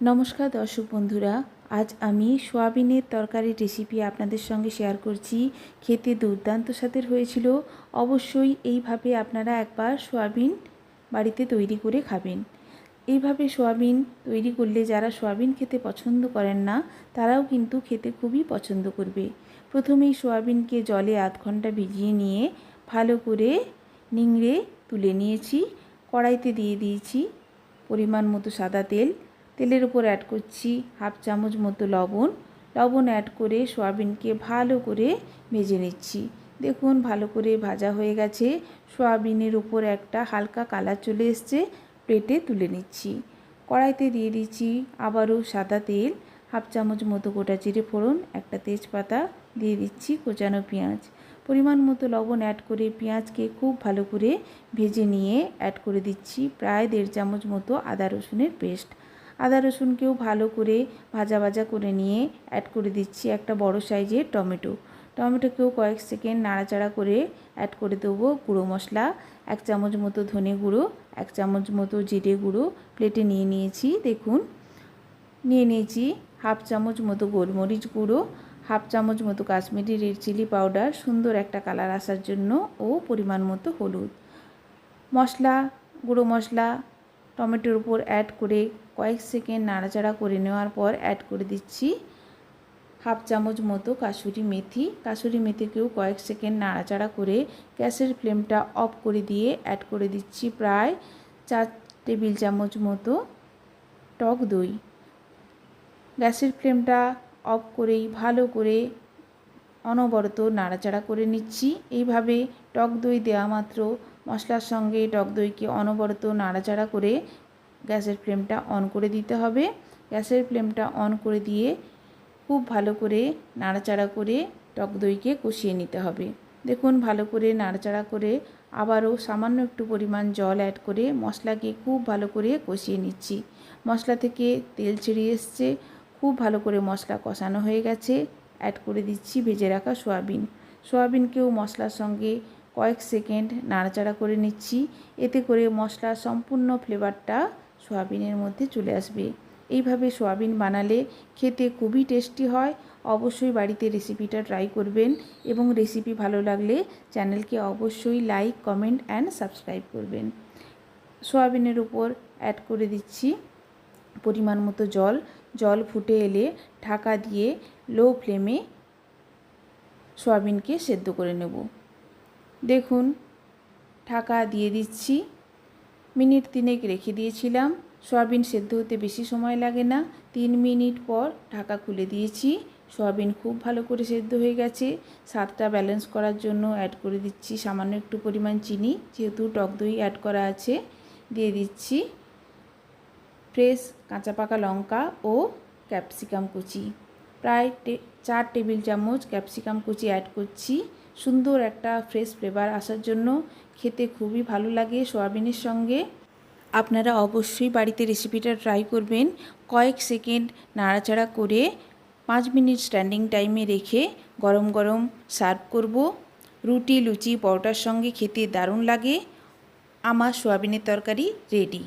নমস্কার দর্শক বন্ধুরা, আজ আমি সোয়াবিনের তরকারির রেসিপি আপনাদের সঙ্গে শেয়ার করছি। খেতে দুর্দান্ত স্বাদের হয়েছিল। অবশ্যই এইভাবে আপনারা একবার সোয়াবিন বাড়িতে তৈরি করে খাবেন। এইভাবে সোয়াবিন তৈরি করলে যারা সোয়াবিন খেতে পছন্দ করেন না, তারাও কিন্তু খেতে খুবই পছন্দ করবে। প্রথমেই সোয়াবিনকে জলে আধ ঘণ্টা ভিজিয়ে নিয়ে ভালো করে নিংড়ে তুলে নিয়েছি। কড়াইতে দিয়ে দিয়েছি পরিমাণ মতো সাদা তেল। তেলের উপর অ্যাড করছি হাফ চামচ মতো লবণ। লবণ অ্যাড করে সোয়াবিনকে ভালো করে ভেজে নিচ্ছি। দেখুন ভালো করে ভাজা হয়ে গেছে। সোয়াবিনের উপর একটা হালকা কালার চলে এসছে। প্লেটে তুলে নিচ্ছি। কড়াইতে দিয়ে দিচ্ছি আবারও সাদা তেল। হাফ চামচ মতো গোটা জিরে ফোড়ন, একটা তেজপাতা, দিয়ে দিচ্ছি কোচানো পেঁয়াজ। পরিমাণ মতো লবণ অ্যাড করে পেঁয়াজকে খুব ভালো করে ভেজে নিয়ে অ্যাড করে দিচ্ছি। প্রায় দেড় চামচ মতো আদা রসুনের পেস্ট। আদা রসুনকেও ভালো করে ভাজা ভাজা করে নিয়ে অ্যাড করে দিচ্ছি একটা বড় সাইজের টমেটো। টমেটোকেও কয়েক সেকেন্ড নাড়াচাড়া করে অ্যাড করে দেবো গুঁড়ো মশলা। এক চামচ মতো ধনে গুঁড়ো, এক চামচ মতো জিরে গুঁড়ো প্লেটে নিয়ে নিয়েছি, দেখুন। নিয়ে নিয়েছি হাফ চামচ মতো গোলমরিচ গুঁড়ো, হাফ চামচ মতো কাশ্মীরি রেড চিলি পাউডার, সুন্দর একটা কালার আসার জন্য ও পরিমাণ মতো হলুদ। মশলা, গুঁড়ো মশলা টমেটোর উপর অ্যাড করে কয়েক সেকেন্ড নাড়াচাড়া করে নেওয়ার পর অ্যাড করে দিচ্ছি হাফ চামচ মতো কাসুরি মেথি। কাসুরি মেথিকেও কয়েক সেকেন্ড নাড়াচাড়া করে গ্যাসের ফ্লেমটা অফ করে দিয়ে অ্যাড করে দিচ্ছি প্রায় চার টেবিল চামচ মতো টক দই। গ্যাসের ফ্লেমটা অফ করেই ভালো করে অনবরত নাড়াচাড়া করে নিচ্ছি। এইভাবে টক দই দেওয়া মাত্র মশলার সঙ্গে টক দইকে অনবরত নাড়াচাড়া করে গ্যাসের ফ্লেমটা অন করে দিতে হবে। গ্যাসের ফ্লেমটা অন করে দিয়ে খুব ভালো করে নাড়াচাড়া করে টক দইকে কষিয়ে নিতে হবে। দেখুন, ভালো করে নাড়াচাড়া করে আবারও সামান্য একটু পরিমাণ জল অ্যাড করে মশলাকে খুব ভালো করে কষিয়ে নিচ্ছি। মশলা থেকে তেল ছেড়ে এসছে, খুব ভালো করে মশলা কষানো হয়ে গেছে। অ্যাড করে দিচ্ছি ভেজে রাখা সোয়াবিন। সোয়াবিনকেও মশলার সঙ্গে কয়েক সেকেন্ড নাড়াচাড়া করে নিচ্ছি। এতে করে মশলার সম্পূর্ণ ফ্লেভারটা সোয়াবিনের মধ্যে চলে আসবে। এইভাবে সোয়াবিন বানালে খেতে খুবই টেস্টি হয়। অবশ্যই বাড়িতে রেসিপিটা ট্রাই করবেন এবং রেসিপি ভালো লাগলে চ্যানেলকে অবশ্যই লাইক, কমেন্ট অ্যান্ড সাবস্ক্রাইব করবেন। সোয়াবিনের উপর অ্যাড করে দিচ্ছি পরিমাণ মতো জল। জল ফুটে এলে ঢাকা দিয়ে লো ফ্লেমে সোয়াবিনকে সেদ্ধ করে নেব। দেখুন, ঢাকা দিয়ে দিচ্ছি। মিনিট তিনেক রেখে দিয়েছিলাম। সয়াবিন সেদ্ধ হতে বেশি সময় লাগে না। তিন মিনিট পর ঢাকা খুলে দিয়েছি। সয়াবিন খুব ভালো করে সেদ্ধ হয়ে গেছে। স্বাদটা ব্যালেন্স করার জন্য অ্যাড করে দিচ্ছি সামান্য একটু পরিমাণ চিনি, যেহেতু টক দই অ্যাড করা আছে। দিয়ে দিচ্ছি ফ্রেশ কাঁচা পাকা লঙ্কা ও ক্যাপসিকাম কুচি। প্রায় চার টেবিল চামচ ক্যাপসিকাম কুচি অ্যাড করছি। সুন্দর একটা ফ্রেশ ফ্লেভার আসার জন্য খেতে খুবই ভালো লাগে সোয়াবিনের সঙ্গে। আপনারা অবশ্যই বাড়িতে রেসিপিটা ট্রাই করবেন। কয়েক সেকেন্ড নাড়াচাড়া করে পাঁচ মিনিট স্ট্যান্ডিং টাইমে রেখে গরম গরম সার্ভ করব। রুটি, লুচি, পরোটার সঙ্গে খেতে দারুণ লাগে। আমার সোয়াবিনের তরকারি রেডি